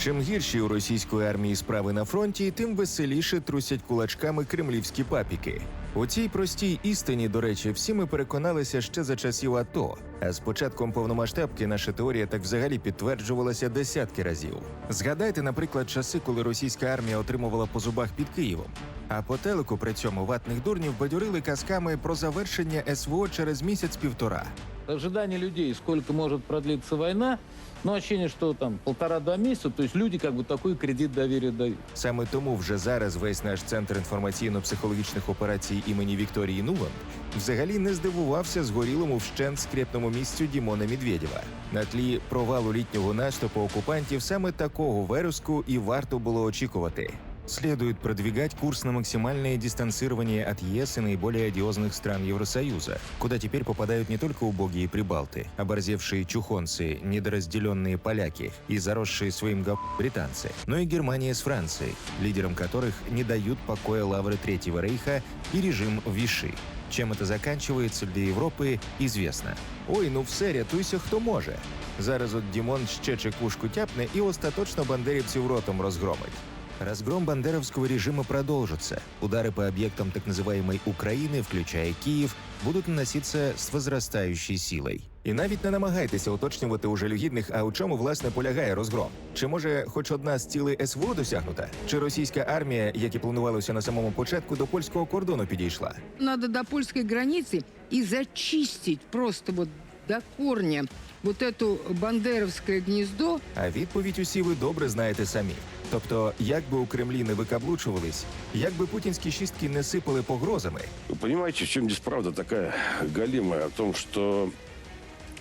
Чим гірші у російської армії справи на фронті, тим веселіше трусять кулачками кремлівські папіки. У цій простій істині, до речі, всі ми переконалися ще за часів АТО. А з початком повномасштабки наша теорія так взагалі підтверджувалася десятки разів. Згадайте, наприклад, часи, коли російська армія отримувала по зубах під Києвом. А по телеку при цьому ватних дурнів бадьорили казками про завершення СВО через місяць-півтора. Ожидание людей, сколько может продлиться война, но ощущение, что там полтора-два месяца, то есть люди как бы такой кредит доверия дают. Саме тому вже зараз весь наш центр інформаційно-психологічних операцій імені Вікторії Нуланд взагалі не здивувався згорілому вщент скрепному місцю Дімона Медведєва. На тлі провалу літнього наступу окупантів саме такого вереску і варто було очікувати. Следует продвигать курс на максимальное дистанцирование от ЕС и наиболее одиозных стран Евросоюза, куда теперь попадают не только убогие прибалты, оборзевшие чухонцы, недоразделенные поляки и заросшие своим гов... британцы, но и Германия с Францией, лидерам которых не дают покоя лавры Третьего Рейха и режим Виши. Чем это заканчивается для Європи, известно. Ой, ну все, рятуйся, хто може. Зараз от Дімон ще чекушку тяпне і остаточно бандерівців ротом розгромить. Разгром бандеровского режима продолжится. Удары по объектам так называемой Украины, включая Киев, будуть наноситися з возростаючою силою. І навіть не намагайтеся уточнювати у жалюгідних, а у чому власне полягає розгром. Чи може хоч одна з цілей СВО досягнута? Чи російська армія, як і планувалося на самому початку, до польського кордону підійшла? Надо до польской границы и зачистить просто вот до корня вот эту бандеровське гніздо. А відповідь усі ви добре знаєте самі. Тобто, як би у Кремлі не викаблучувались, як би путінські шістки не сипали погрозами, Ви розумієте, в чому здесь правда така галіма, о том, что,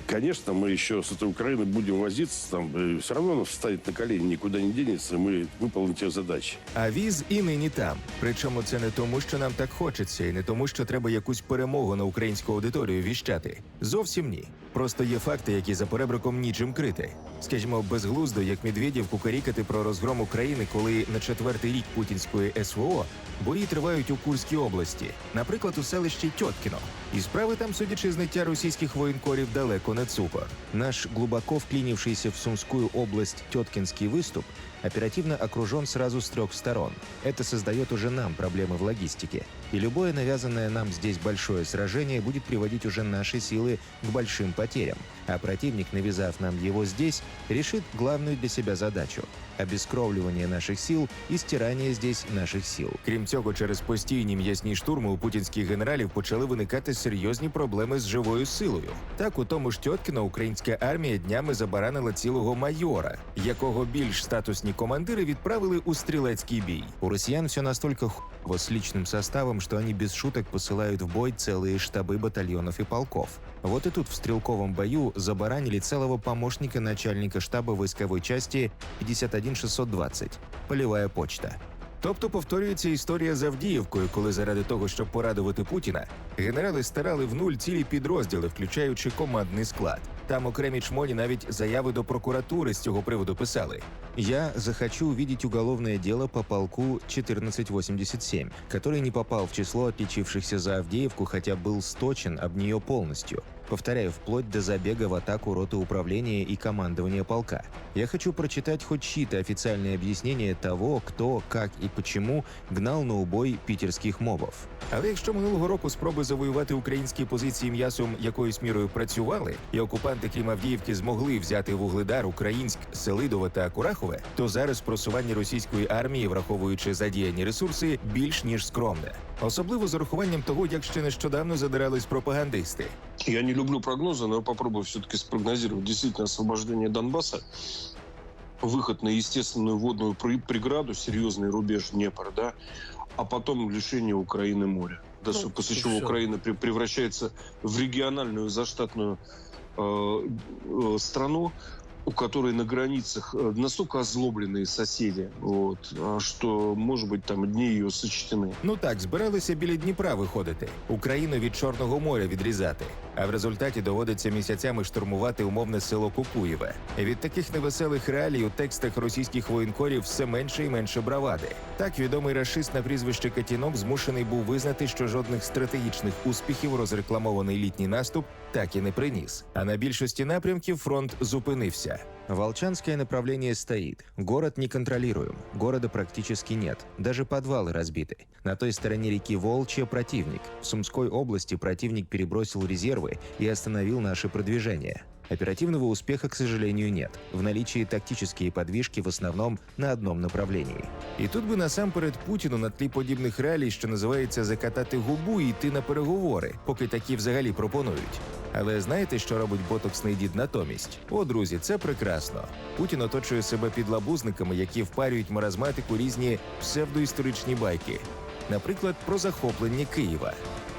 конечно, мы еще с этой Украины будем возиться, там, все равно она встанет на колени, никуда не денется, и мы выполним те задачи. А віз і нині там. Причому це не тому, що нам так хочеться, і не тому, що треба якусь перемогу на українську аудиторію віщати. Зовсім ні. Просто є факти, які за перебриком нічим крити. Скажімо, безглуздо, як Медведєв кукарікати про розгром України, коли на четвертий рік путінської СВО бої тривають у Курській області, наприклад, у селищі Тьоткіно. І справи там, судячи з ниття російських воєнкорів, далеко не цукор. Наш глубоко вклинившийся в Сумскую область Теткинский выступ оперативно окружен сразу с трех сторон. Это создает уже нам проблемы в логистике. И любое навязанное нам здесь большое сражение будет приводить уже наши силы к большим потерям. А противник, навязав нам его здесь, решит главную для себя задачу – обескровлювання наших сил і стирання здесь наших сил. Крім цього, через постійні м'ясні штурми у путінських генералів почали виникати серйозні проблеми з живою силою. Так, у тому ж Тьоткіно українська армія днями забаранила цілого майора, якого більш статусні командири відправили у стрілецький бій. У росіян все настолько хуйово с личным составом, что они без шуток посылают в бой целые штабы батальонов и полков. Вот и тут в стрелковом бою забаранили целого помощника начальника штаба войсковой части 51620 «Полевая почта». Тобто повторюється історія з Авдіївкою, коли заради того, щоб порадувати Путіна, генерали старали в нуль цілі підрозділи, включаючи командний склад. Там окремі чмоні навіть заяви до прокуратури з цього приводу писали. Я захочу увидеть уголовное дело по полку 1487, который не попал в число отличившихся за Авдеевку, хотя был сточен об нее полностью. Повторяю, вплоть до забега в атаку роты управления и командования полка. Я хочу прочитать хоть чьи-то официальные объяснения того, кто, как и почему гнал на убой питерських мобов. Але якщо минулого року спроби завоювати українські позиції м'ясом якоюсь мірою працювали, і окупанти, крім Авдіївки, змогли взяти вугледар, Українськ, Селидове та Курахове, то зараз просування російської армії, враховуючи задіяні ресурси, більш ніж скромне. Особливо з урахуванням того, як ще нещодавно задирались пропагандисти. Я не люблю прогнозы, но я попробую все-таки спрогнозировать. Действительно, освобождение Донбасса, выход на естественную водную при- преграду, серьезный рубеж Днепр, да, а потом лишение Украины моря. Да, Ну, после и чего всё. Украина пре- превращается в региональную заштатную э, э, страну, у которой на границах э, настолько озлобленные соседи, вот, а что, может быть, там дни ее сочтены. Ну так, збиралися біля Дніпра виходити, Україну від Чорного моря відрізати. а в результаті доводиться місяцями штурмувати умовне село Кукуєве. Від таких невеселих реалій у текстах російських воєнкорів все менше і менше бравади. Так відомий рашист на прізвище Катінок змушений був визнати, що жодних стратегічних успіхів розрекламований літній наступ так і не приніс. А на більшості напрямків фронт зупинився. Волчанское направление стоит. Город не контролируем. Города практически нет. Даже подвалы разбиты. На той стороне реки Волчья противник. В Сумской области противник перебросил резервы и остановил наше продвижение. Оперативного успеха, к сожалению, нет. В наличии тактические подвижки в основном на одном направлении. І тут би насамперед Путіну на тлі подібних реалій, що називається закатати губу і йти на переговори, поки такі взагалі пропонують. Але знаєте, що робить ботоксний дід натомість? О, друзі, це прекрасно. Путін оточує себе підлабузниками, які впарюють маразматику різні псевдоісторичні байки. Наприклад, про захоплення Києва.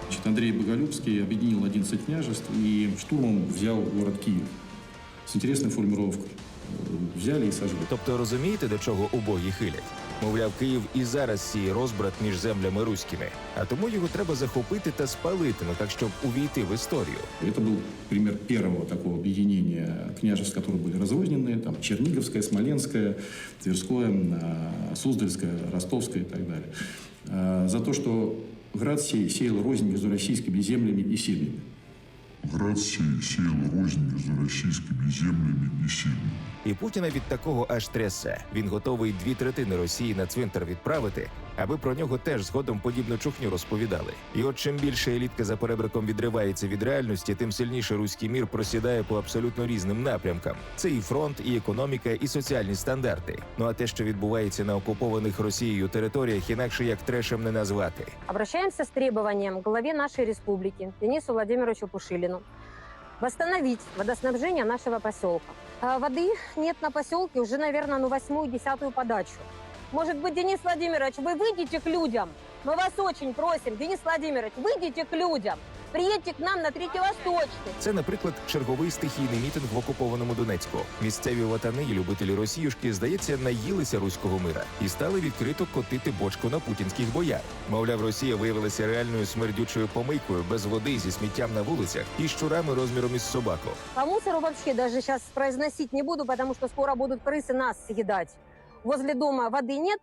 Значит, Андрей Боголюбский объединил 11 княжеств и штурмом взял город Киев. С интересной формулировкой. Э, Взяли и сожгли. Тобто розумієте, до чого убогі хилять? Мовляв, Київ і зараз сіє розбрат між землями руськими, а тому його треба захопити та спалити, ну так щоб увійти в історію. Это был пример первого такого объединения княжеств, которые были разрознены. Там Черниговское, Смоленское, Тверское, а, Суздальское, Ростовское и так далее. А, За то, что град сей сеял рознь между российскими землями и сильными. Град сей сеял рознь между російськими землями і сильними. І Путіна від такого аж трясе. Він готовий дві третини Росії на цвинтар відправити, аби про нього теж згодом подібну чухню розповідали. І от чим більше елітка за перебриком відривається від реальності, тим сильніше руський мір просідає по абсолютно різним напрямкам. Це і фронт, і економіка, і соціальні стандарти. Ну а те, що відбувається на окупованих Росією територіях, інакше як трешем не назвати. Обращаемся с требованием к главе нашей республики Денису Владимировичу Пушилину восстановить водоснабжение нашего поселка. Воды нет на поселке уже, наверное, ну восьмую-десятую подачу. Может быть, Денис Владимирович, вы выйдете к людям? Мы вас очень просим, Денис Владимирович, выйдите к людям. Приедьте к нам на Третьевосточный. Це, наприклад, черговий стихійний мітинг в окупованому Донецьку. Місцеві ватани і любителі росіюшки, здається, наїлися руського мира і стали відкрито котити бочку на путінських бояр. Мовляв, Росія виявилася реальною смердючою помийкою без води зі сміттям на вулицях і щурами розміром із собаку. По мусору вообще даже сейчас произносить не буду, потому что скоро будут крысы нас съедать. Возле дома воды нет,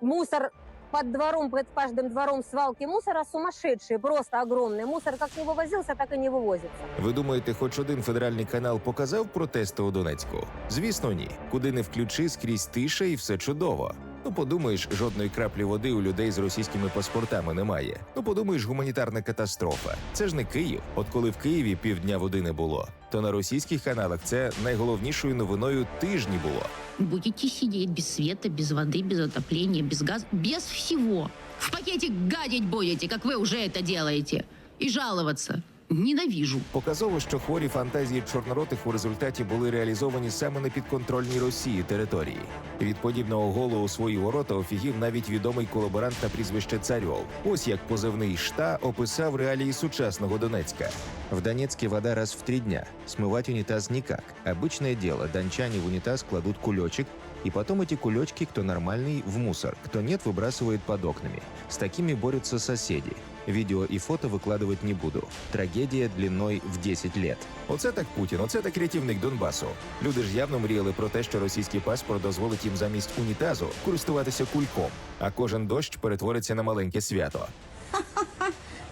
мусор под двором, под каждым двором свалки мусора сумасшедшие, просто огромные. Мусор как не вывозился, так и не вывозится. Ви думаєте, хоч один федеральний канал показав протести у Донецьку? Звісно, ні. Куди не включи, скрізь тиша і все чудово. Ну, подумаєш, жодної краплі води у людей з російськими паспортами немає. Ну, подумаєш, гуманітарна катастрофа. Це ж не Київ. От коли в Києві півдня води не було, то на російських каналах це найголовнішою новиною тижні було. Будете сидеть без света, без воды, без отопления, без газа, без всего. В пакете гадить будете, как вы уже это делаете. И жаловаться. Ненавижу. Показово, що хворі фантазії чорноротих у результаті були реалізовані саме на підконтрольній Росії території. Від подібного голу у свої ворота офігів навіть відомий колаборант на прізвище Царьов. Ось як позивний шта описав реалії сучасного Донецька. В Донецке вода раз в три дня. Смывать унитаз никак. Обычное дело, дончане в унитаз кладут кулечек, и потом эти кулечки, кто нормальный, в мусор, кто нет, выбрасывает под окнами. С такими борются соседи. Відео і фото викладувати не буду. Трагедія длиною в 10 лет. Оце так Путін, оце так рятівник Донбасу. Люди ж явно мріяли про те, що російський паспорт дозволить їм замість унітазу користуватися кульком, а кожен дощ перетвориться на маленьке свято.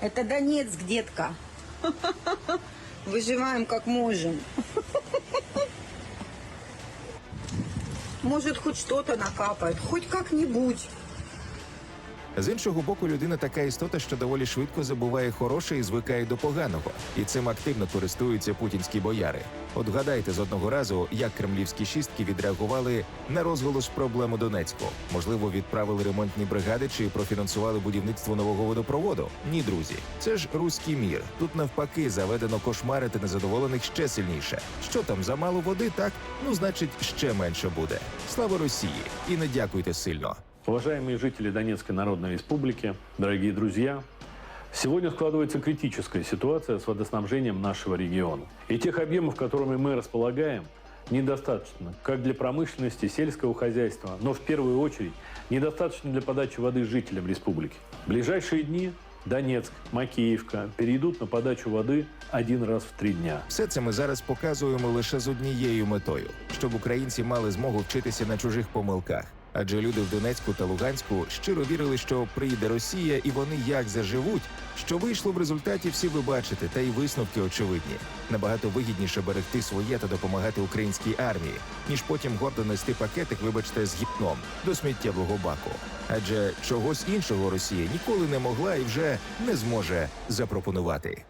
Это Донецк, детка. Выживаем как можем. Может, хоть что-то накапает, хоть как-нибудь. З іншого боку, людина така істота, що доволі швидко забуває хороше і звикає до поганого, і цим активно користуються путінські бояри. От гадайте з одного разу, як кремлівські шістки відреагували на розголос проблему Донецьку. Можливо, відправили ремонтні бригади чи профінансували будівництво нового водопроводу? Ні, друзі, це ж руський мір. Тут навпаки заведено кошмарити незадоволених ще сильніше. Що там замало води? Так ну значить ще менше буде. Слава Росії! І не дякуйте сильно. Уважаемые жители Донецкой Народной Республики, дорогие друзья, сегодня складывается критическая ситуация с водоснабжением нашего региона. И тех объемов, которыми мы располагаем, недостаточно как для промышленности, сельского хозяйства, но в первую очередь недостаточно для подачи воды жителям республики. В ближайшие дни Донецк, Макеевка перейдут на подачу воды один раз в три дня. Все це ми зараз показуємо лише з однією метою, щоб українці мали змогу вчитися на чужих помилках. Адже люди в Донецьку та Луганську щиро вірили, що прийде Росія і вони як заживуть. Що вийшло в результаті, всі ви бачите, та й висновки очевидні. Набагато вигідніше берегти своє та допомагати українській армії, ніж потім гордо нести пакетик, вибачте, з гіпном до сміттєвого баку. Адже чогось іншого Росія ніколи не могла і вже не зможе запропонувати.